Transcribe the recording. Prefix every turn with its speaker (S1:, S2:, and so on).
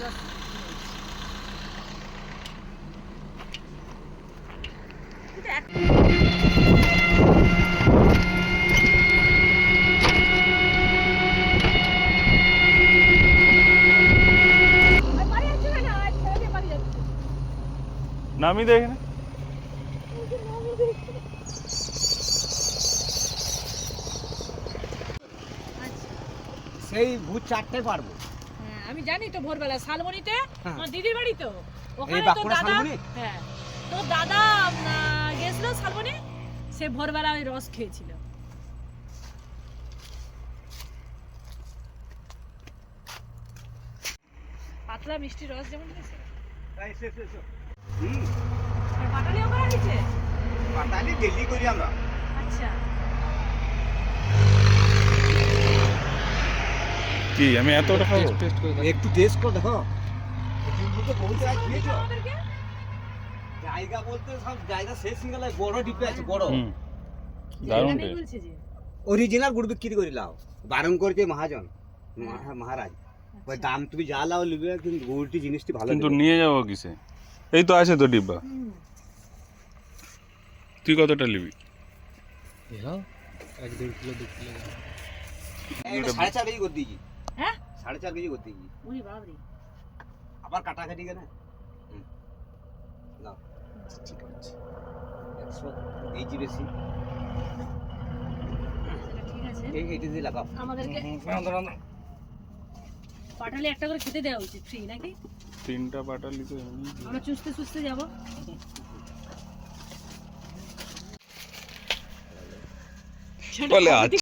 S1: Just नामी
S2: देखने
S3: সেই ভূত চাটতে পারবো
S2: আমি জানি তো ভোরবেলা শালমনিতে
S3: হ্যাঁ।
S2: আমার দিদির বাড়ি তো ওখানে তো দাদা হ্যাঁ তো দাদা গেছিল সে ভোরবেলা ওই রস খেয়েছিল পাতলা মিষ্টি রস যেমন
S3: পাটালি
S2: আচ্ছা
S1: কি আমি এতটা খাবো
S3: একটু টেস্ট করে দেখো হ্যাঁ। মহারাজ
S2: আচ্ছা।
S3: দাম তুমি যা লাও লিবে কিন্তু গুড়টি জিনিসটি ভালো
S1: নিয়ে যাবো কিসে এই তো আছে তো ডিব্বা তুই কতটা নিবি
S3: এক হ্যাঁ 3 1/2 কেজি হতে
S2: কি
S3: উনি ভাবলি আবার কাটা কাটি
S2: করে নাও
S3: নাও টি টি দ্যাটস ও এজি レシ
S2: এটা ঠিক আছে
S3: এই এতে দি লাগা
S2: আমাদেরকে পানদরন পাটালি একটা করে খেতে দেওয়া উচিত 3 নাকি
S1: তিনটা পাটালি তো
S2: আমরা চুষতে চুষতে যাবো
S1: পালে আ